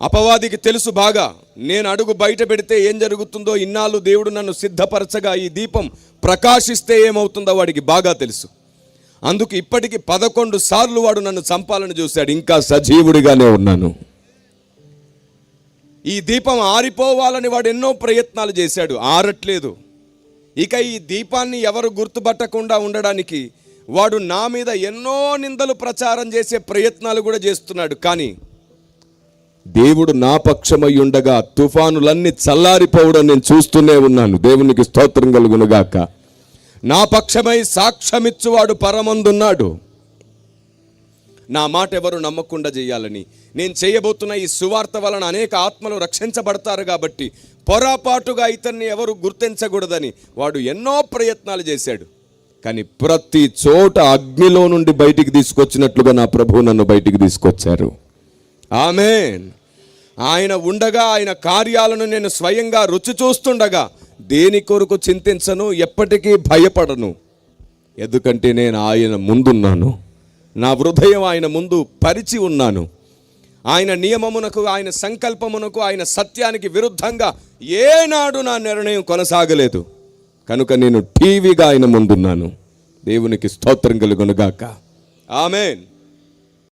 అపవాదికి తెలుసు బాగా. నేను అడుగు బయట పెడితే ఏం జరుగుతుందో ఇన్నాళ్ళు దేవుడు నన్ను సిద్ధపరచగా ఈ దీపం ప్రకాశిస్తే ఏమవుతుందో వాడికి బాగా తెలుసు. అందుకు ఇప్పటికి పదకొండు సార్లు వాడు నన్ను చంపాలని చూశాడు. ఇంకా సజీవుడిగానే ఉన్నాను. ఈ దీపం ఆరిపోవాలని వాడు ఎన్నో ప్రయత్నాలు చేశాడు. ఆరట్లేదు. ఇక ఈ దీపాన్ని ఎవరు గుర్తుపట్టకుండా ఉండడానికి వాడు నా మీద ఎన్నో నిందలు ప్రచారం చేసే ప్రయత్నాలు కూడా చేస్తున్నాడు. కానీ దేవుడు నా పక్షమై ఉండగా తుఫానులన్నీ చల్లారిపోవడం నేను చూస్తూనే ఉన్నాను. దేవునికి స్తోత్రం కలుగునుగాక. నా పక్షమై సాక్ష్యమిచ్చువాడు పరమందున్నాడు. నా మాట ఎవరు నమ్మకుండా చేయాలని. నేను చేయబోతున్న ఈ సువార్త వలన అనేక ఆత్మలు రక్షించబడతారు కాబట్టి పొరపాటుగా ఇతన్ని ఎవరు గుర్తించకూడదని వాడు ఎన్నో ప్రయత్నాలు చేశాడు. కానీ ప్రతి చోట అగ్నిలో నుండి బయటికి తీసుకొచ్చినట్లుగా నా ప్రభువు నన్ను బయటికి తీసుకొచ్చారు. ఆమెన్. ఆయన ఉండగా ఆయన కార్యాలను నేను స్వయంగా రుచి చూస్తుండగా దేని కొరకు చింతించను ఎప్పటికీ భయపడను. ఎందుకంటే నేను ఆయన ముందున్నాను. నా హృదయం ఆయన ముందు పరిచి ఉన్నాను. ఆయన నియమమునకు ఆయన సంకల్పమునకు ఆయన సత్యానికి విరుద్ధంగా ఏనాడు నా నిర్ణయం కొనసాగలేదు. కనుక నేను టీవీగా ఆయన ముందున్నాను. దేవునికి స్తోత్రం కలుగునుగాక. ఆమెన్.